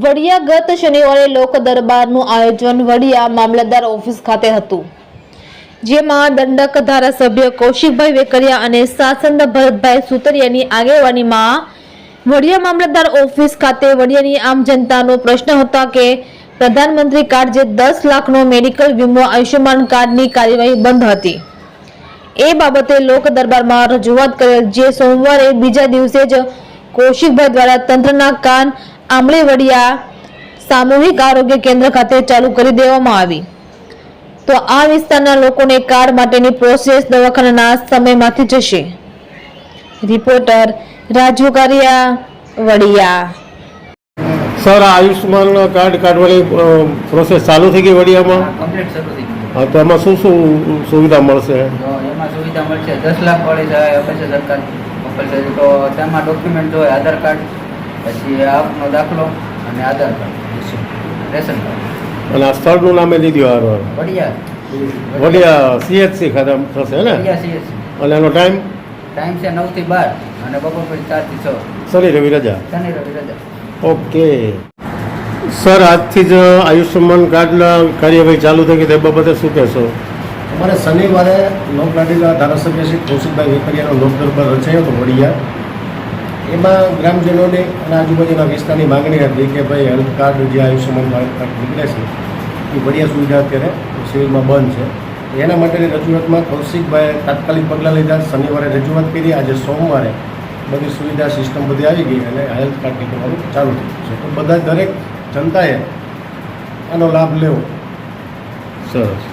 વડિયા ગત શનિવારે લોક દરબારનું આયોજન વડિયા મામલતદાર ઓફિસ ખાતે હતું, જેમાં દંડક ધારાસભ્ય કૌશિકભાઈ વેકરિયા અને શાસન ભરતભાઈ સુતરિયાની આગેવાનીમાં વડિયા મામલતદાર ઓફિસ ખાતે વડિયાની આમ જનતાનો પ્રશ્ન હતા કે પ્રધાનમંત્રી કાર્ડ જે દસ લાખનો મેડિકલ વીમો આયુષ્યમાન કાર્ડની કાર્યવાહી બંધ હતી. એ બાબતે લોક દરબારમાં રજૂઆત કરેલ જે સોમવારે બીજા દિવસે જ કૌશિકભાઈ દ્વારા તંત્રના કાન આંબળે વડિયા સામૂહિક આરોગ્ય કેન્દ્ર ખાતે ચાલુ કરી દેવામાં આવી. તો આ વિસ્તારના લોકોને કાર્ડ માટેની પ્રોસેસ દવાખાનાના સમયમાંથી જશે. રિપોર્ટર રાજુ કારિયા વડિયા. સર આ આયુષ્માન કાર્ડ કાઢવાની પ્રોસેસ ચાલુ થઈ ગઈ વડિયામાં? હા તો એમાં શું શું સુવિધા મળશે? એમાં સુવિધા મળશે દસ લાખ વાળી જાય આપે છે સરકાર તો તેમાં ડોક્યુમેન્ટ જોઈએ આધાર કાર્ડ પછી આપનો દાખલો અને આધાર કાર્ડ. Ration card. અને આ સ્થળનું નામે લીધું હાર વડિયા. વડિયા સીએચસી ખાતે થશે ને? અને એનો ટાઈમ? ટાઈમ છે નવથી બાર અને બપોર પછી ચારથી છ. શનિ રવિ રજા? શનિ રવિ રજા. ઓકે. સર આજથી જ આયુષ્યમાન કાર્ડના કાર્યવાહી ચાલુ થઈ ગઈ તે બાબતે શું કહેશો? અમારે શનિવારે લોકલાડીના ધારાસભ્ય શ્રી કૌશિકભાઈ વેકરિયાનો લોક દરબાર રચાયો હતો વડિયા. એમાં ગ્રામજનોને અને આજુબાજુના વિસ્તારની માગણી હતી કે ભાઈ હેલ્થ કાર્ડ જે આયુષ્યમાન ભારત કાર્ડ નીકળે છે, એ વડિયા સુવિધા અત્યારે સિવિલમાં બંધ છે. એના માટેની રજૂઆતમાં કૌશિકભાઈએ તાત્કાલિક પગલાં લીધા. શનિવારે રજૂઆત કરી. આજે સોમવારે બધી સુવિધા સિસ્ટમ બધી આવી ગઈ અને હેલ્થ કાર્ડ નીકળવાનું ચાલુ થયું છે. તો બધા દરેક જનતાએ આનો લાભ લેવો. સરસ.